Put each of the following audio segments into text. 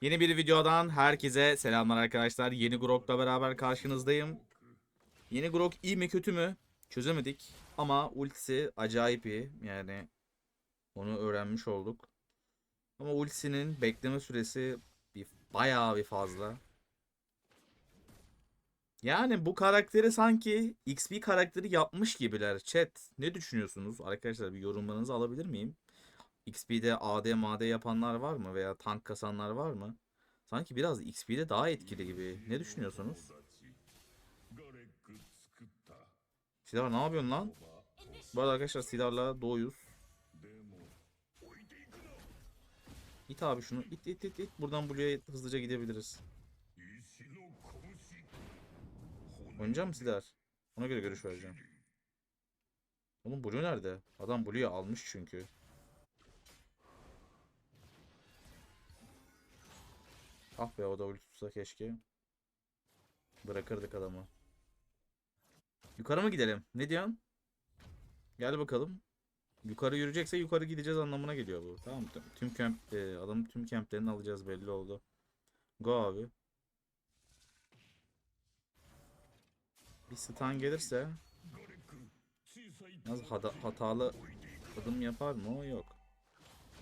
Yeni bir videodan herkese selamlar arkadaşlar. Yeni Grok'la beraber karşınızdayım. Yeni Grok iyi mi kötü mü? Çözemedik. Ama ultisi acayip iyi. Yani onu öğrenmiş olduk. Ama ultisinin bekleme süresi bir, bayağı bir fazla. Yani bu karakteri sanki XP karakteri yapmış gibiler. Chat ne düşünüyorsunuz? Arkadaşlar bir yorumlarınızı alabilir miyim? XP'de AD MAD yapanlar var mı veya tank kasanlar var mı? Sanki biraz XP'de daha etkili gibi. Ne düşünüyorsunuz? Sidar ne yapıyorsun lan? Bu arada arkadaşlar Sidar'la doğuyuz. İt abi şunu. İt it it it. Buradan Blue'ya hızlıca gidebiliriz. Oynayacak mı Sidar? Ona göre görüş vereceğim. Oğlum Blue nerede? Adam Blue'yu almış çünkü. Ah be o da ulti tutsa keşke. Bırakırdık adamı. Yukarı mı gidelim? Ne diyorsun? Gel bakalım. Yukarı yürüyecekse yukarı gideceğiz anlamına geliyor bu. Tamam mı? Tüm kemp e, adamın tüm kemplerini alacağız belli oldu. Go abi. Bir stun gelirse Yalnız hata- hatalı adım yapar mı o? Yok.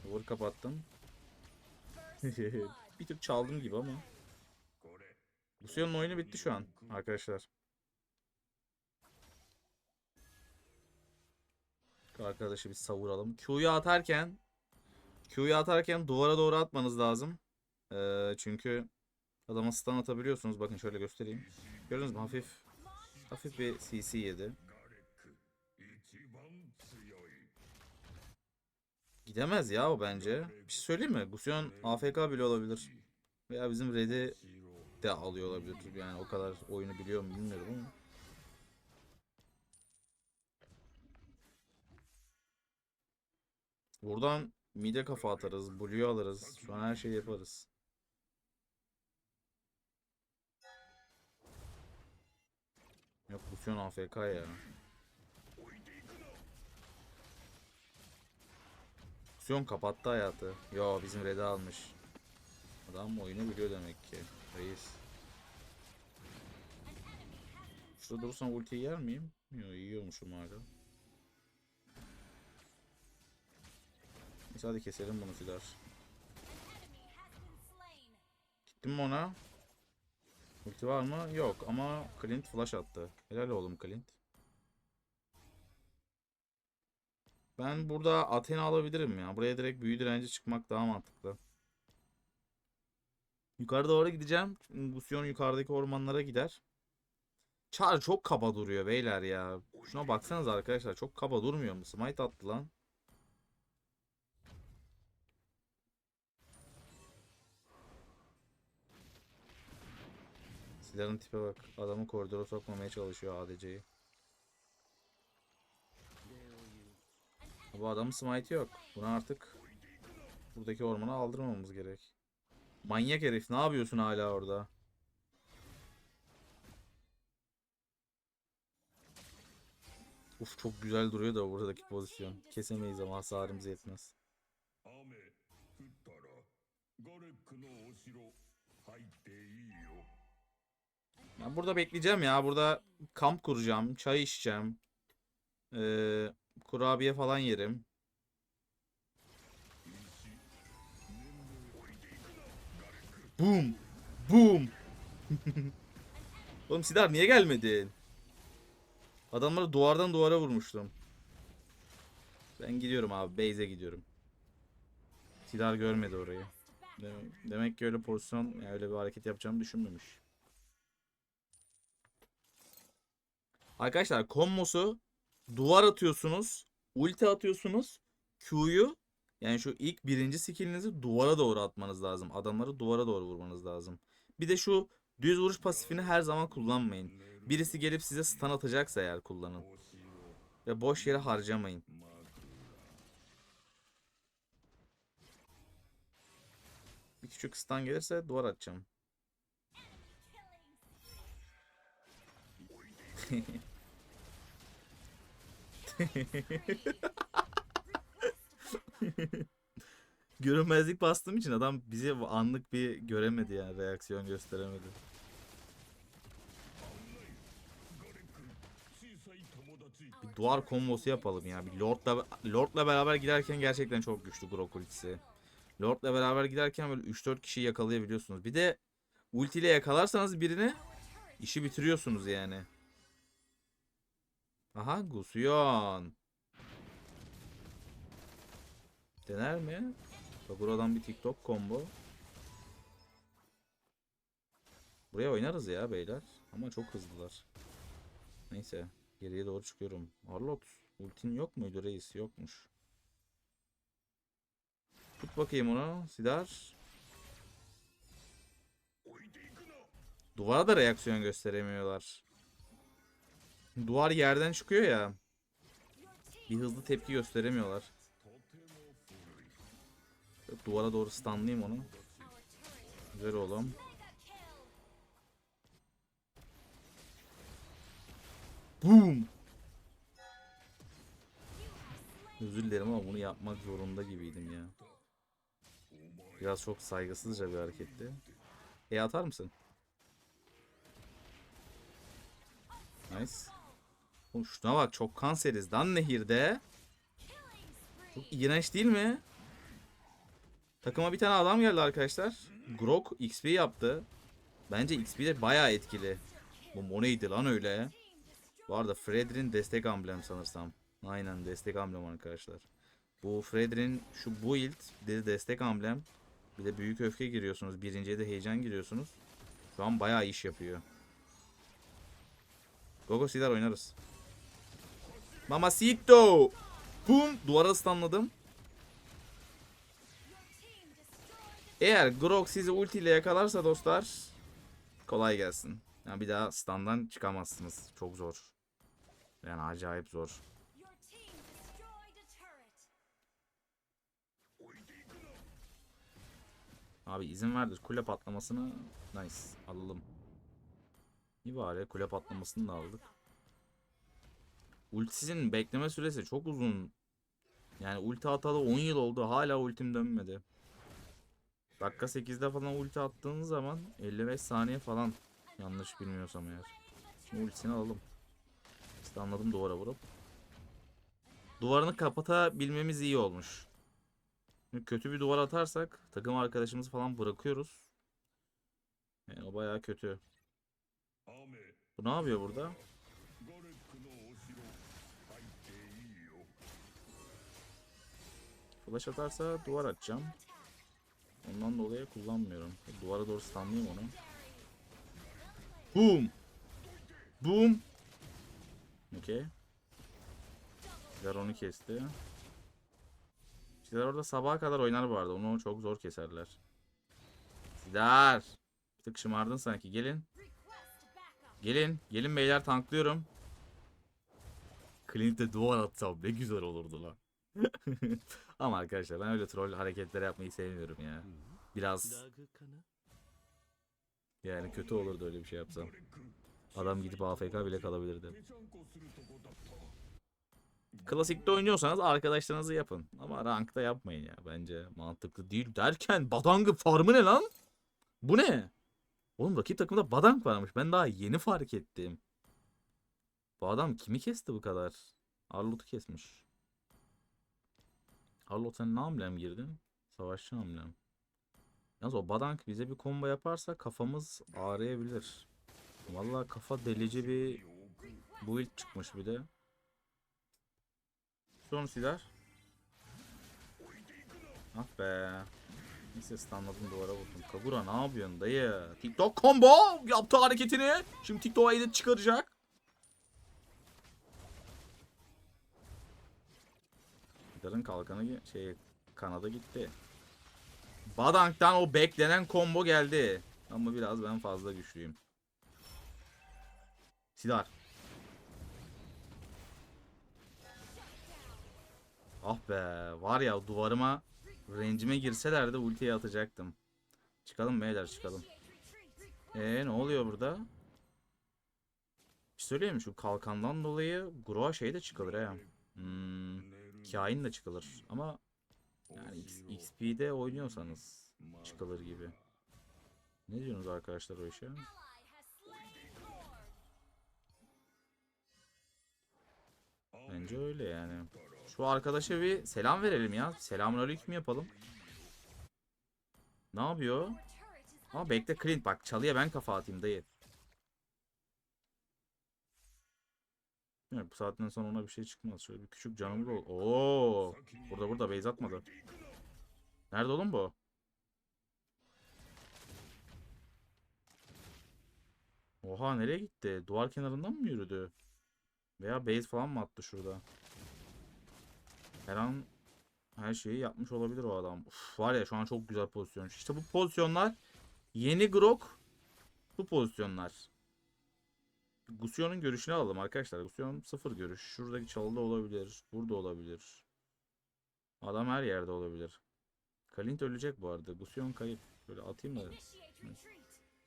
Vur kapattım. bir tık çaldım gibi ama. Lucian'ın oyunu bitti şu an arkadaşlar. Arkadaşı bir savuralım. Q'yu atarken Q'yu atarken duvara doğru atmanız lazım. Ee, çünkü adama stun atabiliyorsunuz. Bakın şöyle göstereyim. Gördünüz mü? Hafif hafif bir CC yedi. Gidemez ya o bence. Bir şey söyleyeyim mi? Gusion AFK bile olabilir. Veya bizim Red'i de alıyor olabilir. Yani o kadar oyunu biliyor mu bilmiyorum ama. Buradan mide kafa atarız, blue alırız. Şu an her şeyi yaparız. Yok Gusion AFK ya. Gusion kapattı hayatı. Yo bizim Red'i almış. Adam oyunu biliyor demek ki. Reis. Şurada durursam ultiyi yer miyim? Yo yiyormuşum hala. Neyse hadi keselim bunu Fidar. Gittim ona? Ulti var mı? Yok ama Clint flash attı. Helal oğlum Clint. Ben burada Athena alabilirim ya. Buraya direkt büyü direnci çıkmak daha mantıklı. Yukarı doğru gideceğim. Gusion yukarıdaki ormanlara gider. Char çok kaba duruyor beyler ya. Şuna baksanız arkadaşlar çok kaba durmuyor mu? Smite attı lan. Silahın tipe bak. Adamı koridora sokmamaya çalışıyor ADC'yi. Bu adamın smite yok. Buna artık buradaki ormana aldırmamamız gerek. Manyak herif ne yapıyorsun hala orada? Uf çok güzel duruyor da buradaki pozisyon. Kesemeyiz ama hasarımız yetmez. Ben burada bekleyeceğim ya. Burada kamp kuracağım. Çay içeceğim. Ee, kurabiye falan yerim. Boom. Boom. Oğlum Sidar niye gelmedin? Adamları duvardan duvara vurmuştum. Ben gidiyorum abi. Base'e gidiyorum. Sidar görmedi orayı. Demek, ki öyle pozisyon, öyle bir hareket yapacağımı düşünmemiş. Arkadaşlar kombosu duvar atıyorsunuz, ulti atıyorsunuz, Q'yu yani şu ilk birinci skillinizi duvara doğru atmanız lazım. Adamları duvara doğru vurmanız lazım. Bir de şu düz vuruş pasifini her zaman kullanmayın. Birisi gelip size stun atacaksa eğer kullanın. Ve boş yere harcamayın. Bir küçük stun gelirse duvar atacağım. Görünmezlik bastığım için adam bizi anlık bir göremedi yani reaksiyon gösteremedi. Bir duvar kombosu yapalım ya. Bir Lord'la Lord'la beraber giderken gerçekten çok güçlü Grokulitsi. Lord'la beraber giderken böyle 3-4 kişiyi yakalayabiliyorsunuz. Bir de ultiyle yakalarsanız birini işi bitiriyorsunuz yani. Aha Gusion. Dener mi? Bak buradan bir TikTok combo. Buraya oynarız ya beyler. Ama çok hızlılar. Neyse. Geriye doğru çıkıyorum. Arlot ultin yok muydu reis? Yokmuş. Tut bakayım onu. Sidar. Duvara da reaksiyon gösteremiyorlar. Duvar yerden çıkıyor ya. Bir hızlı tepki gösteremiyorlar. Duvara doğru stunlayayım onu. Güzel oğlum. Boom. Özür dilerim ama bunu yapmak zorunda gibiydim ya. Biraz çok saygısızca bir hareketti. E atar mısın? Nice. Oğlum şuna bak çok kanseriz lan nehirde. Çok iğrenç değil mi? Takıma bir tane adam geldi arkadaşlar. Grok XP yaptı. Bence XP de bayağı etkili. Bu o neydi lan öyle? Bu arada Fredrin destek amblem sanırsam. Aynen destek amblem arkadaşlar. Bu Fredrin şu build bir de destek amblem. Bir de büyük öfke giriyorsunuz. Birinciye de heyecan giriyorsunuz. Şu an bayağı iş yapıyor. Gogo Sidar oynarız. Mamacito! Boom! Duvara ıslanladım. Eğer Grok sizi ultiyle yakalarsa dostlar kolay gelsin. Yani bir daha standdan çıkamazsınız. Çok zor. Yani acayip zor. Abi izin verdir kule patlamasını. Nice. Alalım. İyi bari kule patlamasını da aldık. Ultisinin bekleme süresi çok uzun. Yani ulti atalı 10 yıl oldu. Hala ultim dönmedi. Dakika 8'de falan ulti attığınız zaman 55 saniye falan. Yanlış bilmiyorsam eğer. Şimdi ultisini alalım. İşte anladım duvara vurup. Duvarını kapatabilmemiz iyi olmuş. Şimdi kötü bir duvar atarsak takım arkadaşımızı falan bırakıyoruz. Yani o bayağı kötü. 雨 Bu ne yapıyor burada? Flash atarsa duvar atacağım. Ondan dolayı kullanmıyorum. Duvara doğru stunlayayım onu. Boom. Boom. Okey. Sidar onu kesti. Sidar orada sabaha kadar oynar bu arada. Onu çok zor keserler. Sidar. Bir tık şımardın sanki. Gelin. Gelin. Gelin beyler tanklıyorum. Clint'e duvar atsam ne güzel olurdu lan. Ama arkadaşlar ben öyle troll hareketler yapmayı sevmiyorum ya. Biraz yani kötü olurdu öyle bir şey yapsam. Adam gidip AFK bile kalabilirdi. Klasikte oynuyorsanız arkadaşlarınızı yapın. Ama rankta yapmayın ya. Bence mantıklı değil derken Badang'ı farmı ne lan? Bu ne? Oğlum rakip takımda Badang varmış. Ben daha yeni fark ettim. Bu adam kimi kesti bu kadar? Arlut'u kesmiş. Arlot sen ne amblem girdin? Savaşçı amblem. Yalnız o Badang bize bir combo yaparsa kafamız ağrıyabilir. Vallahi kafa delici bir build çıkmış bir de. Son siler. Ah be. Neyse stunladım duvara vurdum. Kagura ne yapıyorsun dayı? TikTok combo yaptı hareketini. Şimdi TikTok'a edit çıkaracak. Gitarın kalkanı şey kanada gitti. Badank'tan o beklenen combo geldi. Ama biraz ben fazla güçlüyüm. Sidar. Ah be var ya duvarıma range'ime girseler de ultiye atacaktım. Çıkalım beyler çıkalım. Ee ne oluyor burada? Bir şey söyleyeyim? Şu kalkandan dolayı Gro'a şey de çıkılır ha. Hmm, kain de çıkılır. Ama Yani XP'de oynuyorsanız çıkılır gibi. Ne diyorsunuz arkadaşlar o işe? Bence öyle yani. Şu arkadaşa bir selam verelim ya. Selamünaleyküm yapalım. Ne yapıyor? Ama bekle Clint bak çalıya ben kafa atayım dayı. Evet, bu saatten sonra ona bir şey çıkmaz. Şöyle bir küçük canımız ol. Oo! Burada burada base atmadı. Nerede oğlum bu? Oha nereye gitti? Duvar kenarından mı yürüdü? Veya base falan mı attı şurada? Her an her şeyi yapmış olabilir o adam. Uf, var ya şu an çok güzel pozisyon. İşte bu pozisyonlar yeni Grok bu pozisyonlar. Gusion'un görüşünü alalım arkadaşlar. Gusion sıfır görüş. Şuradaki çalıda olabilir. Burada olabilir. Adam her yerde olabilir. Kalint ölecek bu arada. Gusion kayıp. Böyle atayım da.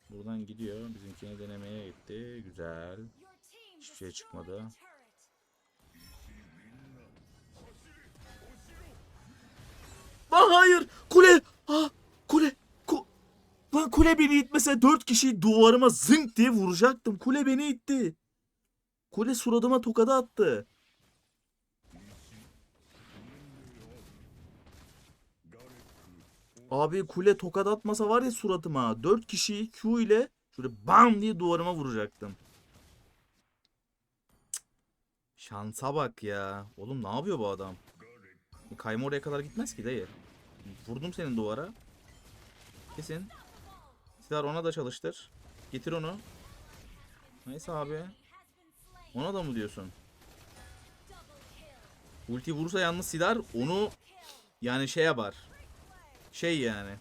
Buradan gidiyor. Bizimkini denemeye gitti. Güzel. Hiçbir şey çıkmadı. Lan hayır. Kule. Ku Lan kule beni itmese dört kişiyi duvarıma zınk diye vuracaktım. Kule beni itti. Kule suratıma tokadı attı. Abi kule tokat atmasa var ya suratıma. Dört kişiyi Q ile şöyle bam diye duvarıma vuracaktım. Şansa bak ya. Oğlum ne yapıyor bu adam? Kayma oraya kadar gitmez ki dayı. Vurdum senin duvara. Kesin. Sidar ona da çalıştır. Getir onu. Neyse abi. Ona da mı diyorsun? Ulti vurursa yalnız Sidar onu yani şey yapar. Şey yani.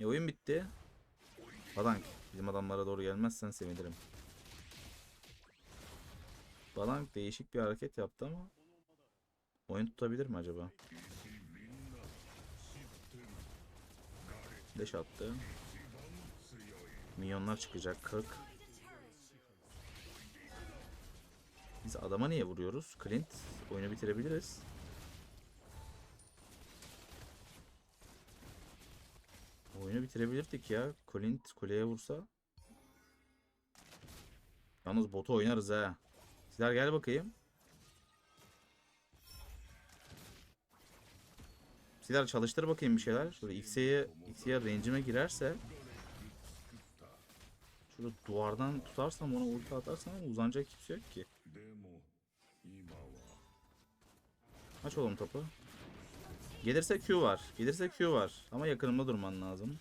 E oyun bitti. Badank. Bizim adamlara doğru gelmezsen sevinirim. Badank değişik bir hareket yaptı ama oyun tutabilir mi acaba? Deş attı. Milyonlar çıkacak 40. Biz adama niye vuruyoruz? Clint oyunu bitirebiliriz. Oyunu bitirebilirdik ya. Clint kuleye vursa. Yalnız botu oynarız ha. Sizler gel bakayım. Sizler çalıştır bakayım bir şeyler. Şöyle X'ye X'ye range'ime girerse Şurada duvardan tutarsam ona ulti atarsam uzanacak kimse yok ki. Aç oğlum topu. Gelirse Q var. Gelirse Q var. Ama yakınımda durman lazım.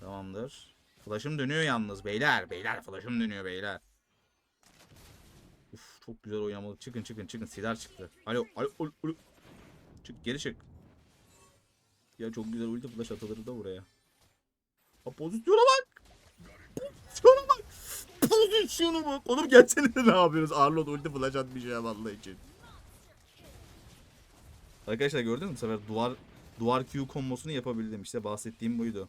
Tamamdır. Flash'ım dönüyor yalnız beyler. Beyler flash'ım dönüyor beyler. Uf çok güzel oynamalı. Çıkın çıkın çıkın. Sidar çıktı. Alo alo alo. alo. Çık geri çık. Ya çok güzel ulti flash atılır da buraya. Ha pozisyona lan. Pozisyona bak. Oğlum gelsene de ne yapıyoruz? Arnold ulti flash atmayacağım Allah için. Arkadaşlar gördünüz mü bu sefer duvar duvar Q kombosunu yapabildim. İşte bahsettiğim buydu.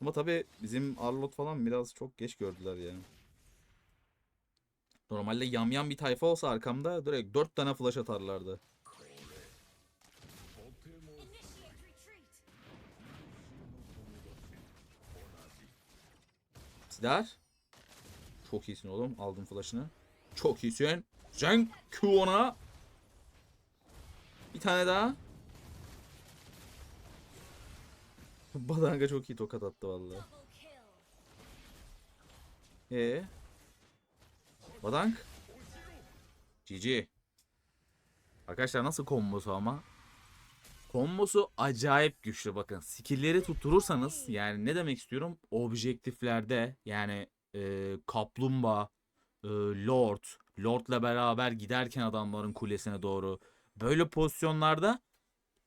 Ama tabi bizim Arlot falan biraz çok geç gördüler yani. Normalde yamyam bir tayfa olsa arkamda direkt 4 tane flash atarlardı. Sidar. Çok iyisin oğlum. Aldım flash'ını. Çok iyisin. Sen Q ona. Bir tane daha. Badanga çok iyi tokat attı vallahi. Ee. Badank. GG. Arkadaşlar nasıl kombosu ama? Kombosu acayip güçlü bakın. Skill'leri tutturursanız yani ne demek istiyorum? Objektiflerde yani e, kaplumbağa, e, lord, lordla beraber giderken adamların kulesine doğru böyle pozisyonlarda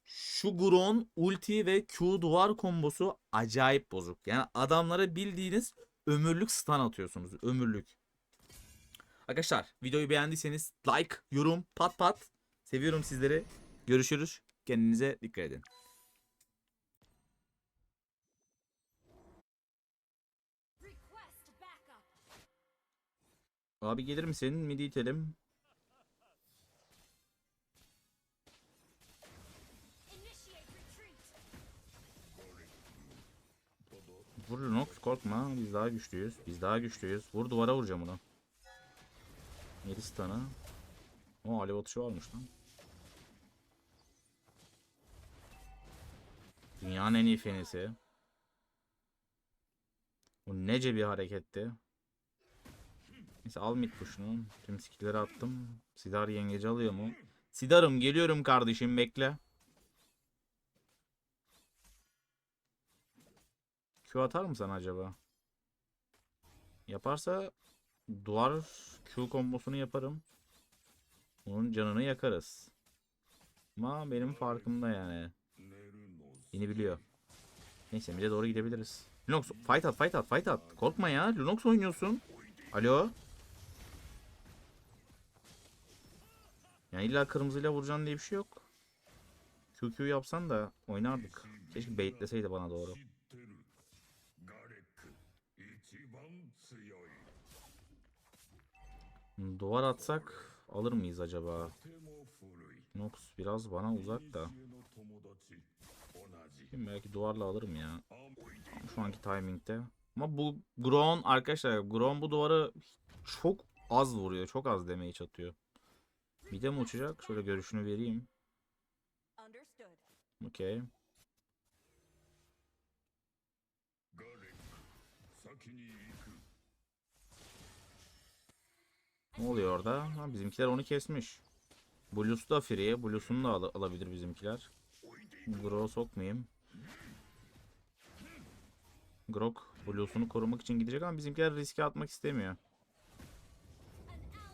şu Gron ulti ve Q duvar kombosu acayip bozuk. Yani adamlara bildiğiniz ömürlük stun atıyorsunuz. Ömürlük. Arkadaşlar videoyu beğendiyseniz like, yorum, pat pat. Seviyorum sizleri. Görüşürüz. Kendinize dikkat edin. Abi gelir misin? Midi itelim. Vur Lunox korkma. Biz daha güçlüyüz. Biz daha güçlüyüz. Vur duvara vuracağım onu. 7. O alev atışı varmış lan. Dünyanın en iyi fenisi. Bu nece bir hareketti. Neyse al mid push'unu. Tüm skill'leri attım. Sidar yengeci alıyor mu? Sidarım geliyorum kardeşim bekle. Q atar mı sana acaba? Yaparsa duvar Q kombosunu yaparım. Onun canını yakarız. Ama benim farkımda yani. Yeni biliyor. Neyse mid'e doğru gidebiliriz. Lunox fight at fight at fight at. Korkma ya Lunox oynuyorsun. Alo. Yani illa kırmızıyla vuracaksın diye bir şey yok. QQ yapsan da oynardık. Keşke baitleseydi bana doğru. Duvar atsak alır mıyız acaba? Nox biraz bana uzak da. Şimdi belki duvarla alırım ya. Şu anki timingde. Ama bu Gron arkadaşlar Gron bu duvarı çok az vuruyor. Çok az damage atıyor. Mide mi uçacak? Şöyle görüşünü vereyim. Okey. Ne oluyor orada? Ha, bizimkiler onu kesmiş. Blues da free. Blues'unu da al alabilir bizimkiler. Grow'a sokmayayım. Grok Blues'unu korumak için gidecek ama bizimkiler riske atmak istemiyor.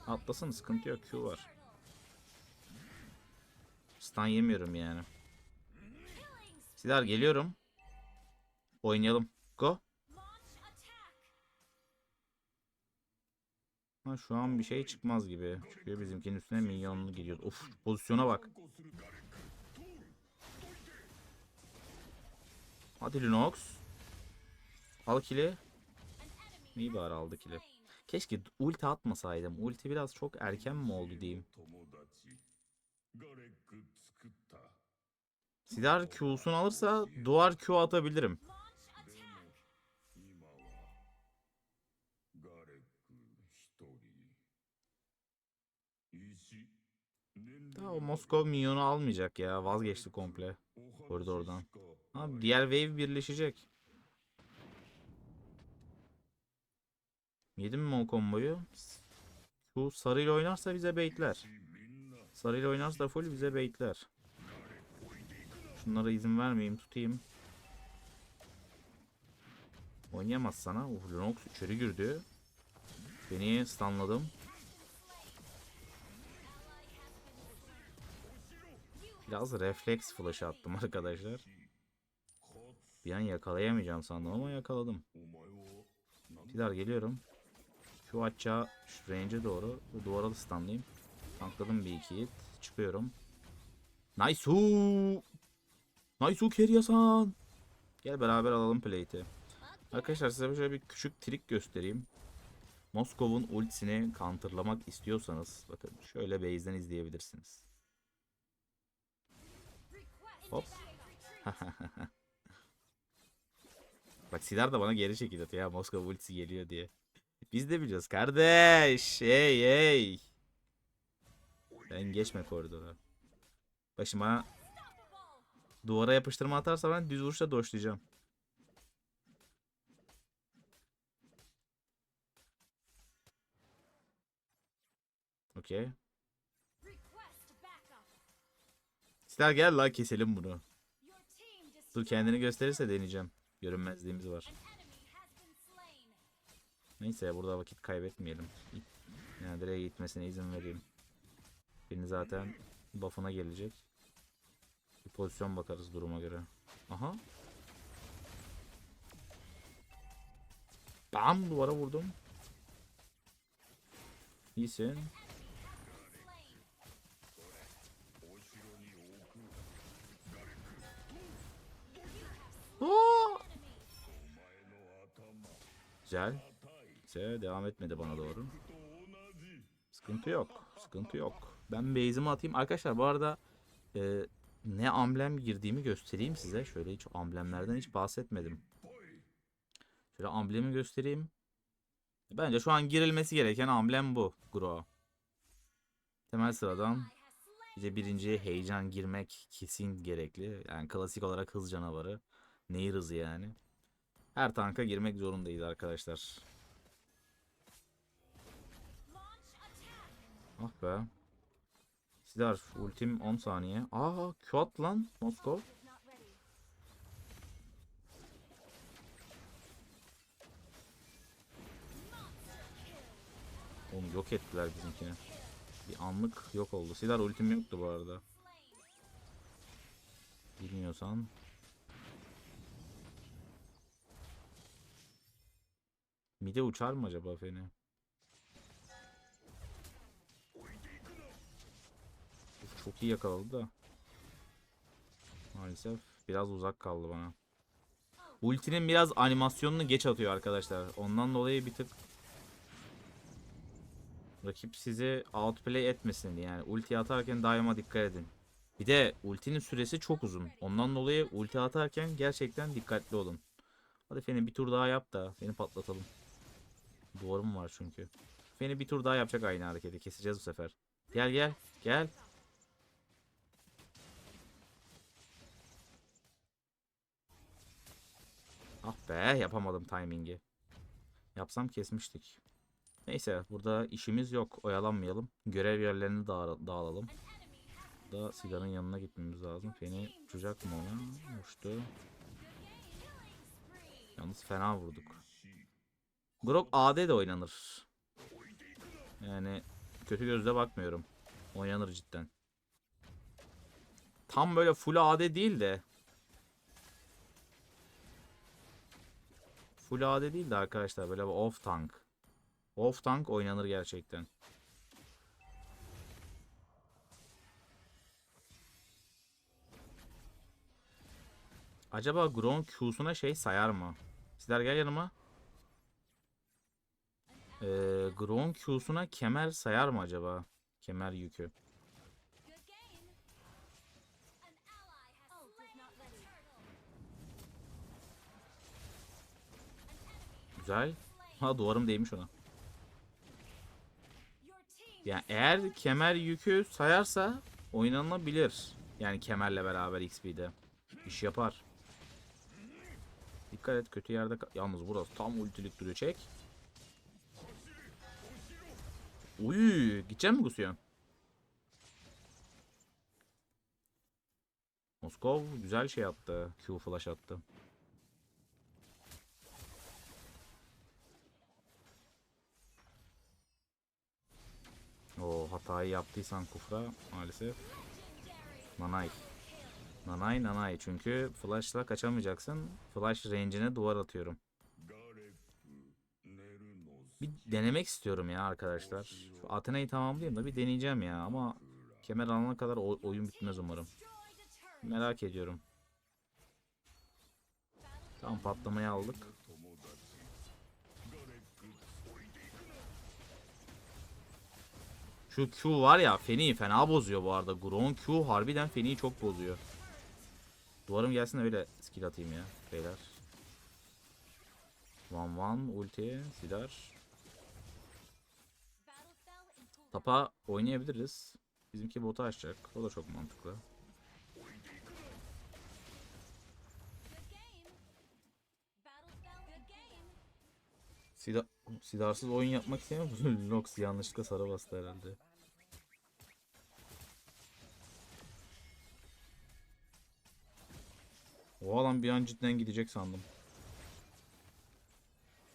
Atlasın sıkıntı yok. Q var. Stun yemiyorum yani. Sidar geliyorum. Oynayalım. Go. Ha, şu an bir şey çıkmaz gibi. Çünkü bizimkinin üstüne milyonlu gidiyor. Of pozisyona bak. Hadi Lunox. Al kili. İyi bari aldı kili. Keşke ulti atmasaydım. Ulti biraz çok erken mi oldu diyeyim. Sidar Q'sunu alırsa duvar Q atabilirim. Daha o Moskova milyonu almayacak ya. Vazgeçti komple koridordan. Abi diğer wave birleşecek. Yedim mi o komboyu? Q sarıyla oynarsa bize baitler. Sarıyla oynarsa full bize baitler. Şunlara izin vermeyeyim tutayım. Oynayamaz sana. Uh Lunox içeri girdi. Beni stunladım. Biraz refleks flash attım arkadaşlar. Bir an yakalayamayacağım sandım ama yakaladım. Pidar geliyorum. Şu açacağı şu range'e doğru bu duvara stunlayayım. Tankladım bir iki hit. Çıkıyorum. Nice! Nice Keryasan! Gel beraber alalım plate'i. Arkadaşlar size şöyle bir küçük trik göstereyim. Moskov'un ultisini counterlamak istiyorsanız bakın şöyle base'den izleyebilirsiniz. Hop. Bak Sidar da bana geri çekildi atıyor ya Moskova ultisi geliyor diye. Biz de biliyoruz kardeş. Hey hey. Ben geçme koridora. Bana duvara yapıştırma atarsa ben düz vuruşla doşlayacağım. Okey. Sidar gel la keselim bunu. Dur kendini gösterirse deneyeceğim. Görünmezliğimiz var. Neyse burada vakit kaybetmeyelim. Yani direkt gitmesine izin vereyim. Pini zaten buff'ına gelecek. Bir pozisyon bakarız duruma göre. Aha. Bam duvara vurdum. İyisin. Aa! Güzel. Se devam etmedi bana doğru. Sıkıntı yok. Sıkıntı yok. Ben base'imi atayım. Arkadaşlar bu arada e, ne amblem girdiğimi göstereyim size. Şöyle hiç amblemlerden hiç bahsetmedim. Şöyle amblemi göstereyim. Bence şu an girilmesi gereken amblem bu. Gro. Temel sıradan bize birinciye heyecan girmek kesin gerekli. Yani klasik olarak hız canavarı. Nehir hızı yani. Her tanka girmek zorundayız arkadaşlar. Ah be. Sidar ultim 10 saniye. Aa Q at lan Moskov. Oğlum yok ettiler bizimkini. Bir anlık yok oldu. Sidar ultim yoktu bu arada. Bilmiyorsan. Mide uçar mı acaba Feni? Çok iyi yakaladı da. Maalesef biraz uzak kaldı bana. Ultinin biraz animasyonunu geç atıyor arkadaşlar. Ondan dolayı bir tık Rakip sizi outplay etmesin diye. yani ulti atarken daima dikkat edin. Bir de ultinin süresi çok uzun. Ondan dolayı ulti atarken gerçekten dikkatli olun. Hadi Feni bir tur daha yap da seni patlatalım. Duvarım var çünkü. Feni bir tur daha yapacak aynı hareketi. Keseceğiz bu sefer. Gel gel gel. Ah be yapamadım timingi. Yapsam kesmiştik. Neyse burada işimiz yok. Oyalanmayalım. Görev yerlerini dağı- dağılalım. Da sigaranın yanına gitmemiz lazım. Feni uçacak mı ona? Uçtu. Yalnız fena vurduk. Grok AD de oynanır. Yani kötü gözle bakmıyorum. Oynanır cidden. Tam böyle full AD değil de. Full AD değil de arkadaşlar böyle off tank. Off tank oynanır gerçekten. Acaba Gron Q'suna şey sayar mı? Sizler gel yanıma. Ee, Gron Q'suna kemer sayar mı acaba? Kemer yükü. Güzel. Ha duvarım değmiş ona. Yani eğer kemer yükü sayarsa oynanabilir. Yani kemerle beraber XP'de. İş yapar. Dikkat et kötü yerde Yalnız burası tam ultilik duruyor çek. Uy, gidecek mi Gusyon? Moskov güzel şey attı. Q flash attı. O hatayı yaptıysan kufra maalesef. Nanay. Nanay nanay çünkü flashla kaçamayacaksın. Flash range'ine duvar atıyorum. Bir denemek istiyorum ya arkadaşlar. Şu Athena'yı tamamlayayım da bir deneyeceğim ya ama kemer alana kadar oyun bitmez umarım. Merak ediyorum. Tam patlamayı aldık. Şu Q var ya Feni'yi fena bozuyor bu arada. Gron Q harbiden Feni'yi çok bozuyor. Duvarım gelsin öyle skill atayım ya beyler. One one ulti cooldown. Tapa oynayabiliriz. Bizimki botu açacak. O da çok mantıklı. Sida Sidarsız oyun yapmak istemiyor musun? Nox yanlışlıkla sarı bastı herhalde. O adam bir an cidden gidecek sandım.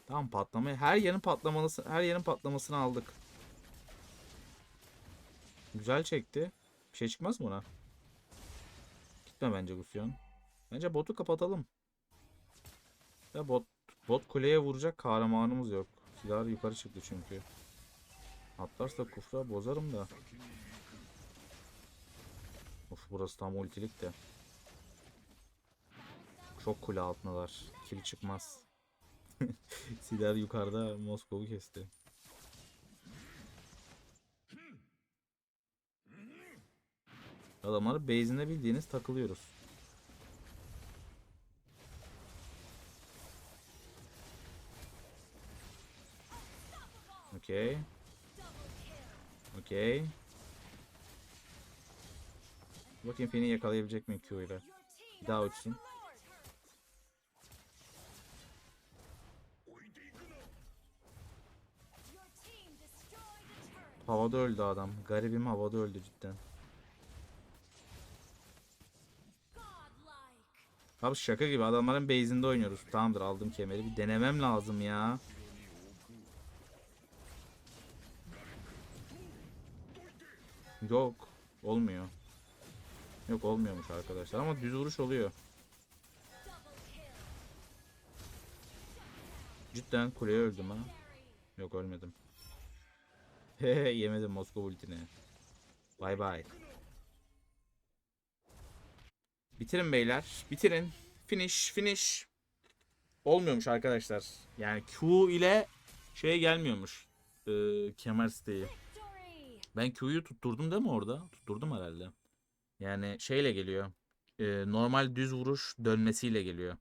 Tamam patlamayı her yerin patlaması her yerin patlamasını aldık. Güzel çekti. Bir şey çıkmaz mı ona? Gitme bence Gusyon. Bence botu kapatalım. Ya bot bot kuleye vuracak kahramanımız yok. Silah yukarı çıktı çünkü. Atlarsa kufra bozarım da. Of burası tam ultilik de. Çok kule altındalar. Kill çıkmaz. Sidar yukarıda Moskov'u kesti. Adamları base'inde bildiğiniz takılıyoruz. Okey. Okey. Bakayım Finn'i yakalayabilecek mi Q ile? Daha uçsun. Havada öldü adam. Garibim havada öldü cidden. Abi şaka gibi adamların base'inde oynuyoruz. Tamamdır aldım kemeri. Bir denemem lazım ya. Yok. Olmuyor. Yok olmuyormuş arkadaşlar ama düz vuruş oluyor. Cidden kuleye öldüm ha. Yok ölmedim. Hehe yemedim Moskova ultini. Bay bay. Bitirin beyler. Bitirin. Finish finish. Olmuyormuş arkadaşlar. Yani Q ile şey gelmiyormuş. Ee, kemer siteyi. Ben Q'yu tutturdum değil mi orada? Tutturdum herhalde. Yani şeyle geliyor. Ee, normal düz vuruş dönmesiyle geliyor.